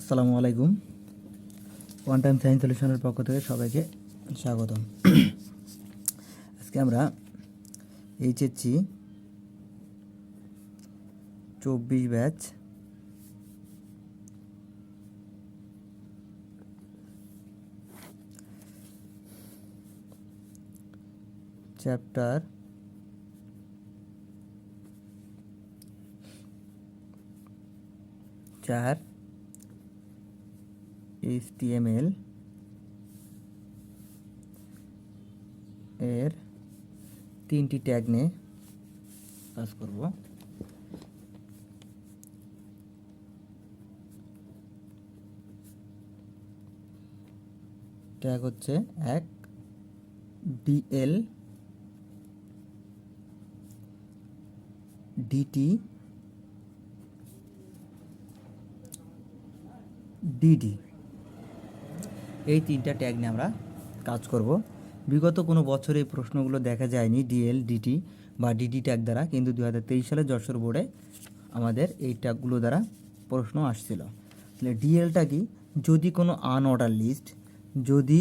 আসসালামু আলাইকুম। One time science সলিউশনের পক্ষ থেকে সবাইকে স্বাগতম। আজকে আমরা এইচএসসি চব্বিশ ব্যাচ চ্যাপ্টার চার HTML এর তিনটি ট্যাগ নিয়ে কাজ করব। ট্যাগ হচ্ছে এক ডিএল ডিটি ডিডি এই তিনটা ট্যাগ নিয়ে আমরা কাজ করব। বিগত কোনো বছরে এই প্রশ্নগুলো দেখা যায়নি ডিএল ডিটি বা ডিডি ট্যাগ দ্বারা, কিন্তু দু হাজার তেইশ সালে যশোর বোর্ডে আমাদের এই ট্যাগগুলো দ্বারা প্রশ্ন আসছিল। তাহলে ডিএলটা কি? যদি কোনো আনঅর্ডার লিস্ট যদি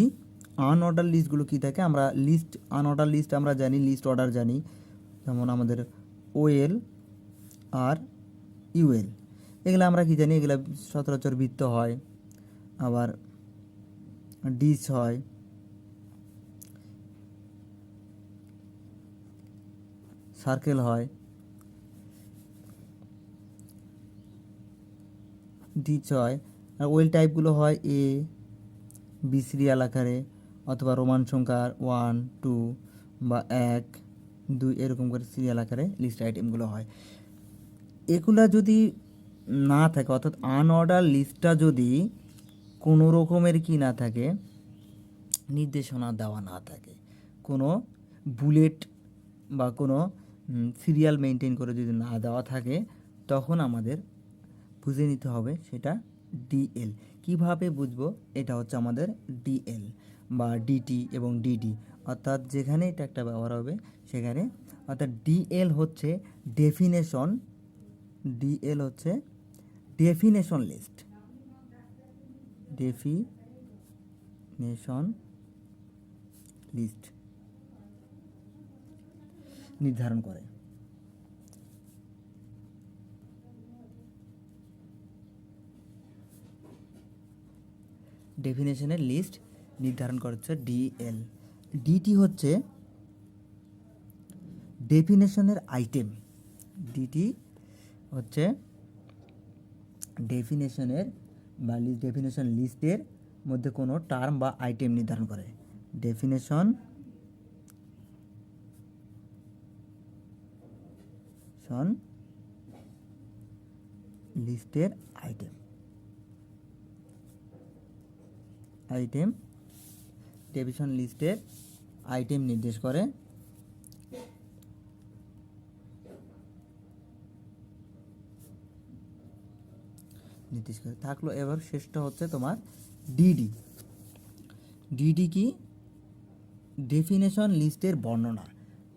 আনঅর্ডার লিস্টগুলো কী থাকে, আমরা লিস্ট আনঅর্ডার লিস্ট আমরা জানি লিস্ট অর্ডার জানি, যেমন আমাদের ওএল আর ইউএল এগুলো আমরা কি জানি? এগুলো সচরাচর বৃত্ত হয়। আবার ডিস হয়। সার্কেল হয়। ডিচ হয়। আর ওয়েল টাইপগুলো হয় এ, বি সিরিয়াল আকারে, অথবা রোমান সংখ্যা ওয়ান, টু বা এক, দুই এরকম করে সিরিয়াল আকারে লিস্ট আইটেমগুলো হয়। এগুলা যদি না থাকে, অর্থাৎ আনঅর্ডার লিস্টটা যদি কোনো রকমের কি না থাকে, নির্দেশনা দেওয়া না থাকে। কোনো বুলেট বা কোনো সিরিয়াল মেনটেন করে যদি না দেওয়া থাকে, তখন আমাদের বুঝে নিতে হবে সেটা ডিএল। কীভাবে বুঝব? এটা হচ্ছে আমাদের ডিএল বা ডিটি এবং ডিডি। অর্থাৎ যেখানে এটা একটা ব্যবহার হবে, সেখানে। অর্থাৎ ডিএল হচ্ছে ডেফিনেশন ডিএল হচ্ছে ডেফিনেশন লিস্ট ডেফিনেশন লিস্ট নির্ধারণ করে। ডেফিনেশনের লিস্ট নির্ধারণ করছে ডিএল। ডিটি হচ্ছে ডেফিনেশনের আইটেম। ডিটি হচ্ছে ডেফিনেশনের বা লিস্ট ডেফিনেশন লিস্টের মধ্যে কোনো টার্ম বা আইটেম নির্ধারণ করে। ডেফিনেশন শন লিস্টের আইটেম আইটেম ডেফিনেশন লিস্টের আইটেম নির্দেশ করে। করে। থাকল এবার শেষটা হচ্ছে তোমার ডিডি ডিডি কি? ডেফিনেশন লিস্টের বর্ণনা।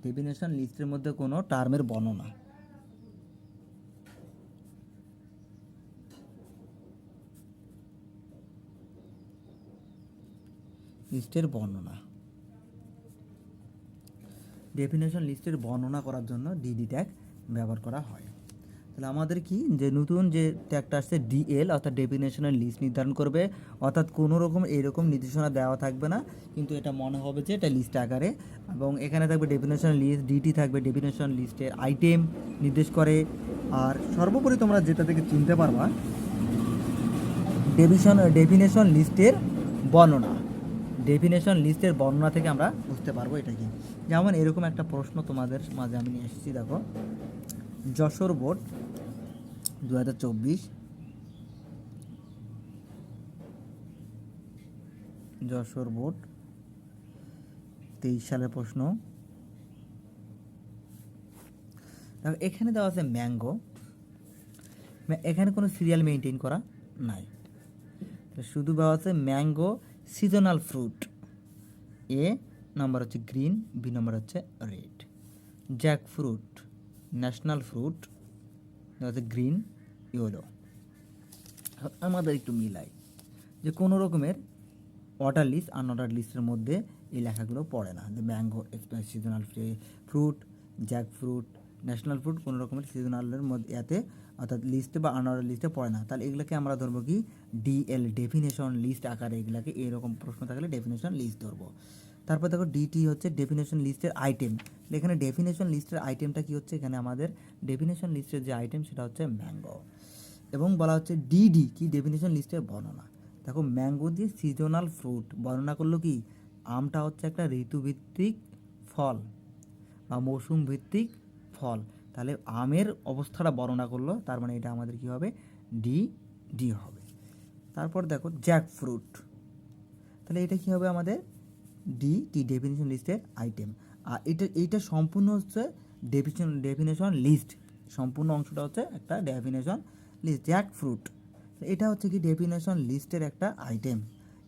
ডেফিনেশন লিস্টের মধ্যে কোনো টার্মের বর্ণনা। লিস্টের বর্ণনা। ডেফিনেশন লিস্টের বর্ণনা করার জন্য ডিডি ট্যাগ ব্যবহার করা হয়। তাহলে আমাদের কি? যে নতুন যে ট্যাগটা আসছে ডিএল অর্থাৎ ডেফিনেশনের লিস্ট নির্ধারণ করবে। অর্থাৎ কোনো রকম এরকম নির্দেশনা দেওয়া থাকবে না, কিন্তু এটা মনে হবে যে এটা লিস্ট আকারে। এবং এখানে থাকবে ডেফিনেশন লিস্ট ডিটি থাকবে ডেফিনেশন লিস্টের আইটেম নির্দেশ করে। আর সর্বোপরি তোমরা যেটা থেকে চিনতে পারবা ডেফিনেশন ডেফিনেশন লিস্টের বর্ণনা। ডেফিনেশন লিস্টের বর্ণনা থেকে আমরা বুঝতে পারব এটা কি। যেমন এরকম একটা প্রশ্ন তোমাদের মাঝে আমি নিয়ে এসেছি, দেখো। যশোর বোর্ড দু হাজার চব্বিশ। যশোর বোর্ড, তেইশ সালের প্রশ্ন। এখানে দেওয়া আছে ম্যাঙ্গো। এখানে কোনো সিরিয়াল মেনটেন করা নাই। শুধু দেওয়া আছে mango seasonal fruit. A, number হচ্ছে গ্রিন, বি, নাম্বার হচ্ছে red. Jackfruit national fruit হচ্ছে গ্রিন ইয়েলো আমাদের একটু মিলাই যে কোনো রকমের অর্ডার লিস্ট আনঅর্ডার লিস্টের মধ্যে এই লেখাগুলো পড়ে না। যে mango seasonal fruit jackfruit national fruit কোনো রকমের সিজনালের মধ্যে এতে অর্থাৎ লিস্টে বা আনঅর্ডার লিস্টে পড়ে না। তাহলে এগুলোকে আমরা ধরবো কি? ডিএল ডেফিনেশন লিস্ট আকারে এগুলাকে এরকম প্রশ্ন থাকলে ডেফিনেশন লিস্ট ধরবো। তারপর দেখো ডিটি হচ্ছে ডেফিনেশন লিস্টের আইটেম এখানে ডেফিনেশন লিস্টের আইটেমটা কি হচ্ছে? এখানে আমাদের ডেফিনেশন লিস্টের যে আইটেম সেটা হচ্ছে ম্যাঙ্গো এবং বলা হচ্ছে ডিডি কি ডেফিনেশন লিস্টের বর্ণনা। দেখো ম্যাঙ্গো দিয়ে সিজনাল ফ্রুট বর্ণনা করল কি? আমটা হচ্ছে একটা ঋতুভিত্তিক ফল বা মৌসুম ভিত্তিক ফল। তাহলে আমের অবস্থাটা বর্ণনা করল, তার মানে এটা আমাদের কি হবে? ডি ডি হবে। তারপর দেখো জ্যাক ফ্রুট তাহলে এটা কি হবে আমাদের? ডি টি ডেফিনেশন লিস্টের আইটেম আর এটা, এইটা সম্পূর্ণ হচ্ছে ডেফিনেশন ডেফিনেশন লিস্ট সম্পূর্ণ অংশটা হচ্ছে একটা ডেফিনেশন লিস্ট জ্যাক ফ্রুট এটা হচ্ছে কি ডেফিনেশন লিস্টের একটা আইটেম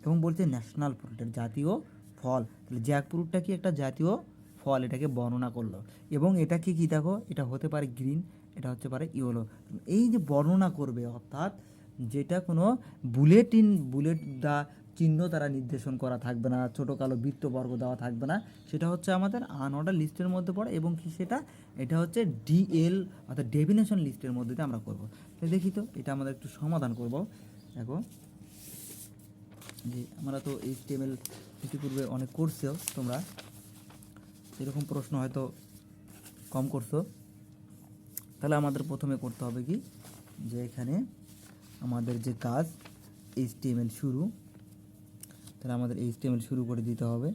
এবং বলছে ন্যাশনাল ফ্রুটের জাতীয় ফল। তাহলে জ্যাক ফ্রুটটা কি একটা জাতীয় ফল? এটাকে বর্ণনা করল। এবং এটা কি কি দেখো? এটা হতে পারে গ্রিন এটা হচ্ছে পারে ইয়েলো এই যে বর্ণনা করবে অর্থাৎ যেটা কোনো বুলেটিন বুলেট দা চিহ্ন তারা নির্দেশন করা থাকবে না, ছোটো কালো বৃত্তবর্গ দেওয়া থাকবে না। সেটা হচ্ছে আমাদের আনঅর্ডার লিস্টের মধ্যে পড়ে এবং কি সেটা? এটা হচ্ছে ডিএল অর্থাৎ ডেফিনেশন লিস্টের মধ্যে আমরা করব। তো দেখি তো, এটা আমাদের একটু সমাধান করব। দেখো, যে আমরা তো এই টেবিল ইতিপূর্বে অনেক করছেও তোমরা। এরকম প্রশ্ন হয়তো কম করছ। তাহলে আমাদের প্রথমে করতে হবে কি? যে এখানে আমাদের যে কাজ এইচটিএমএল শুরু তাহলে আমাদের এইচটিএমএল শুরু করে দিতে হবে।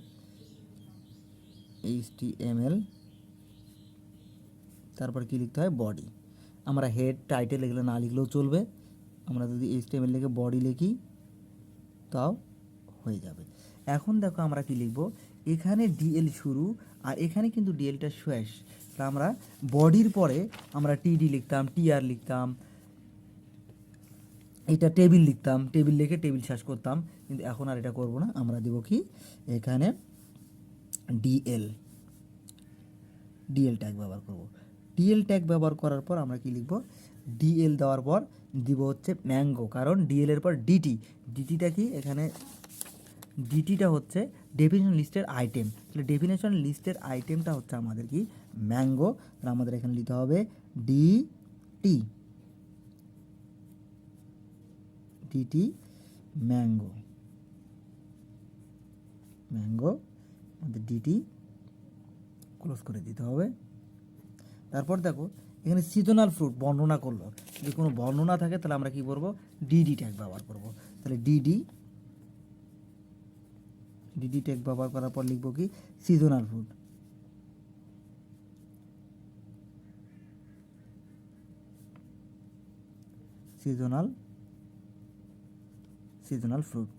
এইচটিএমএল তারপর কি লিখতে হয়? বডি আমরা হেড টাইটেল এগুলো না লিখলেও চলবে। আমরা যদি এইচটিএমএল লিখে বডি লিখি, তাও হয়ে যাবে। এখন দেখো আমরা কি লিখব? এখানে ডিএল শুরু, আর এখানে কিন্তু ডিএলটা শেষ। তা আমরা বডির পরে আমরা টিডি লিখতাম টিআর লিখতাম এটা টেবিল লিখতাম। টেবিল লিখে টেবিল শেষ করতাম। কিন্তু এখন আর এটা করব না। আমরা দেব কি? এখানে ডিএল ডিএল ট্যাগ ব্যবহার করব। ডিএল ট্যাগ ব্যবহার করার পর আমরা কি লিখব? ডিএল দেওয়ার পর দিব হচ্ছে ম্যাঙ্গো কারণ ডিএল এর পর ডিটি ডিটিটা কি? এখানে ডিটিটা হচ্ছে ডেফিনেশন লিস্টের আইটেম তাহলে ডেফিনেশন লিস্টের আইটেমটা হচ্ছে আমাদের কি? ম্যাঙ্গো তাহলে আমাদের এখানে লিখতে হবে D T DT mango. Mango, আমাদের ডিটি ক্লোজ করে দিতে হবে। তারপর দেখো, এখানে সিজনাল ফ্রুট বর্ণনা করল। যদি কোনো বর্ণনা থাকে, তাহলে আমরা কি করব? ডিডি ট্যাগ ব্যবহার করব। তাহলে ডিডি ডিডি ট্যাগ ব্যবহার করার পর লিখব কি? Seasonal fruit seasonal seasonal fruit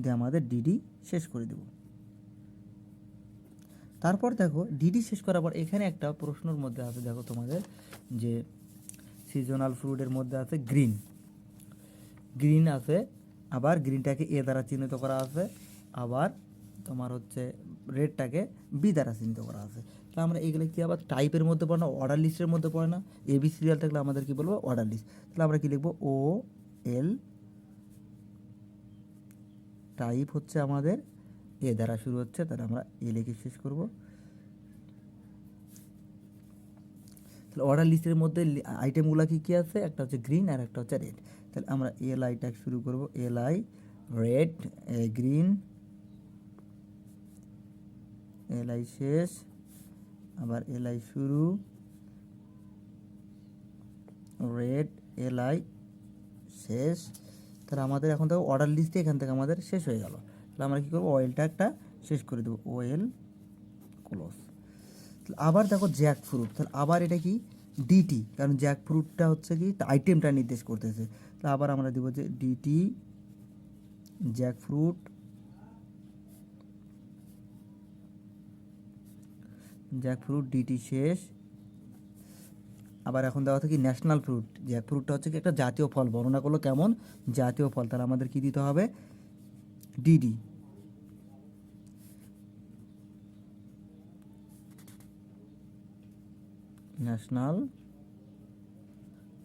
দিয়ে আমাদের ডিডি শেষ করে দেব। তারপর দেখো ডিডি শেষ করার পর এখানে একটা প্রশ্নের মধ্যে আছে, দেখো তোমাদের, যে সিজনাল ফ্রুটের মধ্যে আছে গ্রিন গ্রিন আছে, আবার গ্রিনটাকে এ দ্বারা চিহ্নিত করা আছে, আবার তোমার হচ্ছে রেডটাকে বি দ্বারা চিহ্নিত করা আছে। তাহলে আমরা এগুলো কি আবার টাইপের মধ্যে পড়ে না অর্ডার লিস্টের মধ্যে পড়ে না? এ বি সিরিয়াল থাকলে আমাদের কি বলব? অর্ডার লিস্ট তাহলে আমরা কি লিখব? ও এল টাইপ হচ্ছে আমাদের। এ দ্বারা শুরু হচ্ছে, তাহলে আমরা এ লিখে শেষ করব। তাহলে অর্ডার লিস্টের মধ্যে আইটেমগুলো কী কী আছে? একটা হচ্ছে গ্রিন আর একটা হচ্ছে রেড তাহলে আমরা এল আইটা শুরু করব। L I red green L I শেষ, আবার এল আই শুরু রেড এল আই শেষ। তাহলে আমাদের এখন দেখো অর্ডার লিস্টে এখান থেকে আমাদের শেষ হয়ে গেল। তাহলে আমরা কী করব? অয়েলটা একটা শেষ করে দেবো। ওয়েল ক্লোজ আবার দেখো জ্যাক ফ্রুট তাহলে আবার এটা কি? ডিটি কারণ জ্যাক ফ্রুটটা হচ্ছে কি? আইটেমটা নির্দেশ করতেছে। তাহলে আবার আমরা দেবো যে DT jackfruit jackfruit DT শেষ। আবার এখন দেওয়া থাকে ন্যাশনাল ফ্রুট জ্যাক ফ্রুটটা হচ্ছে কি একটা জাতীয় ফল। বর্ণনা করল কেমন? জাতীয় ফল। তাহলে আমাদের কি দিতে হবে? ডিডি ন্যাশনাল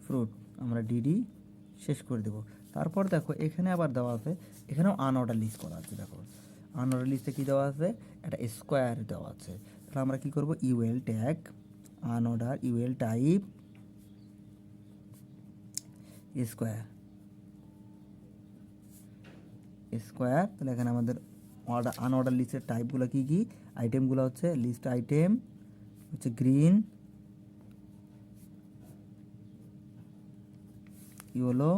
ফ্রুট আমরা ডিডি শেষ করে দেব। তারপর দেখো, এখানে আবার দেওয়া আছে, এখানেও আনঅর্ডার লিস্ট করা আছে, দেখো। আনঅর্ডার লিস্টে কী দেওয়া আছে? একটা স্কোয়ার দেওয়া আছে। তাহলে আমরা কী করব? UL tag unorder UL type square square তাহলে এখানে আমাদের অর্ডার আনঅর্ডার লিস্টের টাইপগুলো কী কী? আইটেমগুলো হচ্ছে লিস্ট আইটেম হচ্ছে গ্রিন ইয়েলো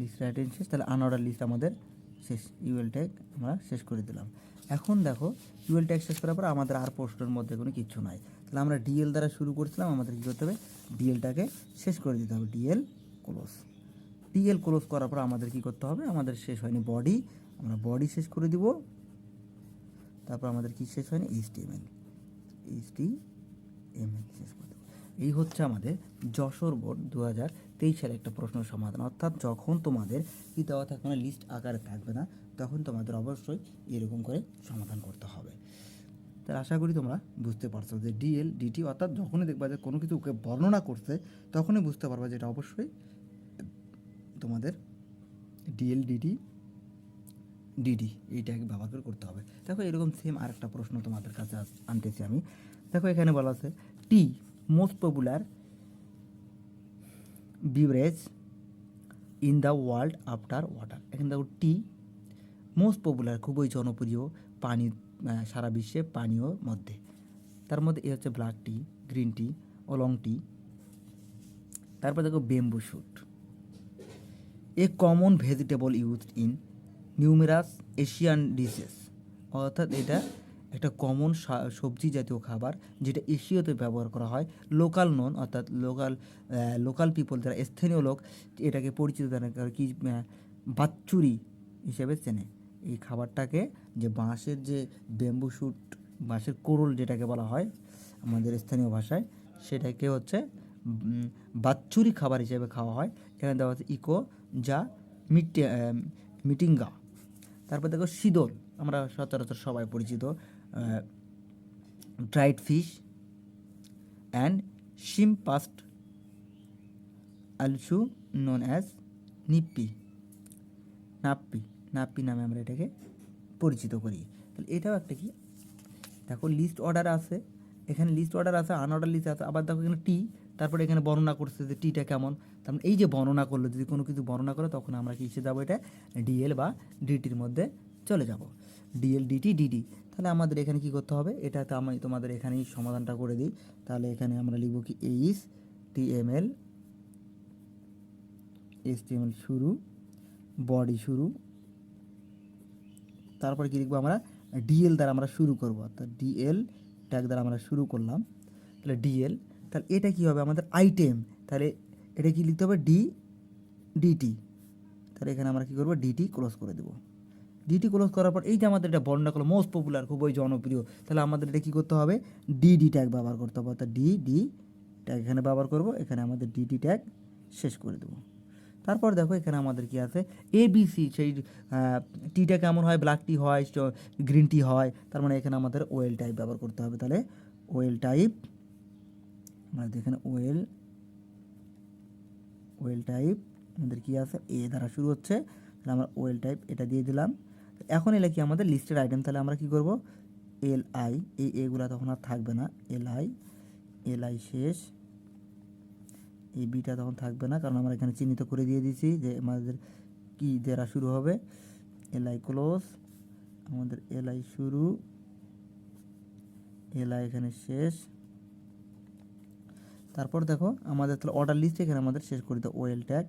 লিস্ট আইটেম শেষ, তাহলে আনঅর্ডার লিস্ট আমাদের শেষ ইউএল ট্যাগ আমরা শেষ করে দিলাম। এখন দেখো ইউএল ট্যাগ শেষ করার পর আমাদের আর প্রশ্নের মধ্যে কোনো কিছু নাই। তাহলে আমরা ডিএল দ্বারা শুরু করছিলাম, আমাদের কী করতে হবে? ডিএলটাকে শেষ করে দিতে হবে ডিএল ক্লোজ ডিএল ক্লোজ করার পর আমাদের কী করতে হবে? আমাদের শেষ হয়নি বডি আমরা বডি শেষ করে দিব। তারপর আমাদের কি শেষ হয়নি? এইচটিএমএল এইচটিএমএল শেষ করে এই হচ্ছে আমাদের যশোর বোর্ড দু হাজার তেইশ সালের একটা প্রশ্ন সমাধান। অর্থাৎ যখন তোমাদের কি দেওয়া থাকবে না লিস্ট আকারে থাকবে না, তখন তোমাদের অবশ্যই এরকম করে সমাধান করতে হবে। তাহলে আশা করি তোমরা বুঝতে পারছ যে ডিএল ডিটি অর্থাৎ যখনই দেখবা যে কোনো কিছুকে বর্ণনা করছে, তখনই বুঝতে পারবা যে এটা অবশ্যই তোমাদের ডিএল ডিটি ডিডি এইটাকে ব্যবহার করে করতে হবে। দেখো এরকম সেম আরেকটা প্রশ্ন তোমাদের কাছে আনতেছি আমি। দেখো এখানে বলা আছে tea most popular beverage in the world after water এখানে দেখো টি মোস্ট পপুলার খুবই জনপ্রিয় পানি সারা বিশ্বে পানীয় মধ্যে। তার মধ্যে এ হচ্ছে black tea green tea oolong tea তারপর দেখো bamboo shoot a common vegetable use in numerous Asian dishes অর্থাৎ এটা একটা কমন সবজি জাতীয় খাবার যেটা এশীয়তে ব্যবহার করা হয়। লোকাল নন অর্থাৎ লোকাল লোকাল পিপল যারা স্থানীয় লোক, এটাকে পরিচিত কারণ কি বাচ্চুরি হিসেবে চেনে। এই খাবারটাকে যে বাঁশের যে বেম্বু শুট বাঁশের কোরল যেটাকে বলা হয় আমাদের স্থানীয় ভাষায়, সেটাকে হচ্ছে বাচ্চুরি খাবার হিসেবে খাওয়া হয়। এখানে দেওয়া হচ্ছে ইকো যা মিটে মিটিঙ্গা। তারপর দেখো শীতল, আমরা সচরাচর সবাই পরিচিত। Dried fish and shrimp paste also known as নিপ্পি নাপ্পি নাপ্পি নামে আমরা এটাকে পরিচিত করি। তাহলে এটাও একটা কি? দেখো লিস্ট অর্ডার আছে। এখানে লিস্ট অর্ডার আছে আনঅর্ডার লিস্ট আছে। আবার দেখো এখানে টি তারপরে এখানে বর্ণনা করছে যে টিটা কেমন। তার মানে এই যে বর্ণনা করল, যদি কোনো কিছু বর্ণনা করে, তখন আমরা কিসে যাব এটা ডিএল বা ডিটির মধ্যে চলে যাব। ডিএল ডিটি ডিডি তাহলে আমাদের এখানে কি করতে হবে? এটা তো আমি তোমাদের এখানেই সমাধানটা করে দিই। তাহলে এখানে আমরা লিখব কি এইচ টিএমএল এসটিএমএল শুরু বডি শুরু। তারপরে কি লিখব আমরা? ডিএল দ্বারা আমরা শুরু করব। অর্থাৎ ডিএল ট্যাগ দ্বারা আমরা শুরু করলাম। তাহলে ডিএল তাহলে এটা কি হবে? আমাদের আইটেম তাহলে এটা কি লিখতে হবে? ডি ডিটি তাহলে এখানে আমরা কি করব? ডিটি ক্লোজ করে দেবো। ডিটি ক্লোজ করার পর এই যে আমাদের এটা বর্ণনা করল মোস্ট পপুলার খুবই জনপ্রিয়, তাহলে আমাদের এটা কী করতে হবে? ডিডি ট্যাগ ব্যবহার করতে হবে, অর্থাৎ ডি ডি ট্যাগ এখানে ব্যবহার করব, এখানে আমাদের ডিটি ট্যাগ শেষ করে দেবো। তারপর দেখো এখানে আমাদের কি আছে? এ বি সি সেই টিটা কেমন হয়? ব্ল্যাক টি হয় গ্রিন টি হয়, তার মানে এখানে আমাদের ওয়েল টাইপ ব্যবহার করতে হবে। তাহলে ওয়েল টাইপ আমাদের এখানে ওয়েল ওয়েল টাইপ আমাদের কি আছে? এ দ্বারা শুরু হচ্ছে, তাহলে আমরা ওয়েল টাইপ এটা দিয়ে দিলাম। এখন এলে কি আমাদের লিস্টেড আইটেম তাহলে আমরা কি করব? এল আই এই এগুলা তখন আর থাকবে না। এল আই এল আই শেষ। এই বিটা তখন থাকবে না, কারণ আমরা এখানে চিহ্নিত করে দিয়ে দিয়েছি যে আমাদের কি দ্বারা শুরু হবে। এল আই ক্লোজ আমাদের এল আই শুরু। এল আই এখানে শেষ। তারপর দেখো, আমাদের তাহলে অর্ডার লিস্ট এখানে আমাদের শেষ করে দিতে ওয়েল ট্যাগ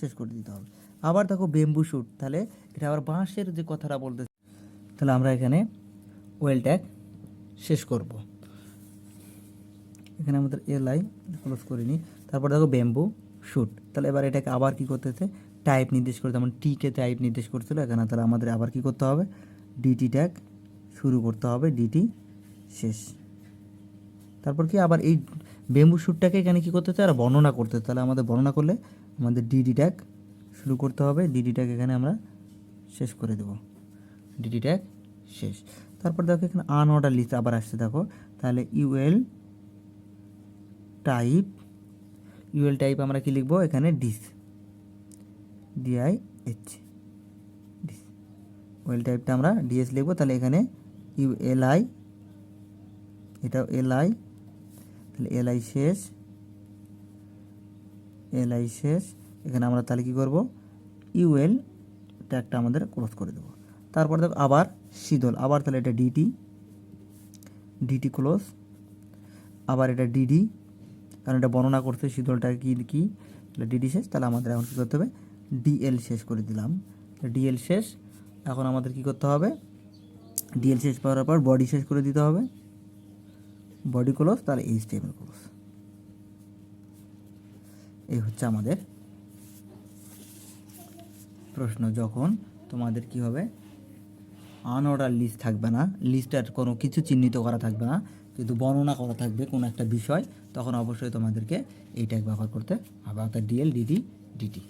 শেষ করে দিতে হবে। আবার দেখো বেম্বু শুট তাহলে এটা আবার বাঁশের যে কথাটা বলতে তাহলে আমরা এখানে ওয়েল ট্যাগ শেষ করব। এখানে আমাদের এল আই ক্লোজ করিনি তারপর দেখো বেম্বু শুট তাহলে এবার এটাকে আবার কি করতেছে টাইপ নির্দেশ করে, যেমন টিকে টাইপ নির্দেশ করছিল এখানে, তাহলে আমাদের আবার কি করতে হবে ডিটি ট্যাগ শুরু করতে হবে ডিটি শেষ। তারপর কি আবার এই বেম্বু শ্যুটটাকে এখানে কী করতে হচ্ছে আর বর্ণনা করতে তাহলে আমাদের বর্ণনা করলে আমাদের ডিডি ট্যাগ শুরু করতে হবে। ডিডি ট্যাগ এখানে আমরা শেষ করে দেব। ডিডি ট্যাগ শেষ। তারপর দেখো এখানে আনঅর্ডার লিস্ট আবার আসছে, দেখো। তাহলে ইউএল টাইপ ইউএল টাইপ আমরা কি লিখব? এখানে ডিস ডিআই এইচ ডিস ওয়েল টাইপটা আমরা ডিএস লিখব। তাহলে এখানে ইউ এল আই এটা এল আই তাহলে এল আই শেষ এল আই শেষ। এখানে আমরা তাহলে কী করব? ইউএল ট্যাগটা আমাদের ক্রস করে দেবো। তারপর দেখো আবার শীতল, আবার তাহলে এটা ডিটি ডিটি ক্লোজ আবার এটা ডিডি কারণ এটা বর্ণনা করছে শীতলটা কি কি? তাহলে ডিডি শেষ, তাহলে আমাদের এখন কী করতে হবে? ডিএল শেষ করে দিলাম। ডিএল শেষ, এখন আমাদের কি করতে হবে? ডিএল শেষ করার পর বডি শেষ করে দিতে হবে। বডি ক্লোজ তাহলে এইচ টেবিল ক্লোজ এই হচ্ছে আমাদের প্রশ্ন যখন তোমাদের কি হবে? আনঅর্ডার লিস্ট থাকবে না। লিস্টের কোনো কিছু চিহ্নিত করা থাকবে না। কিন্তু বর্ণনা করা থাকবে কোনো একটা বিষয়, তখন অবশ্যই তোমাদেরকে এই ট্যাগ ব্যবহার করতে হবে। অর্থাৎ ডিএল ডিডি ডিটি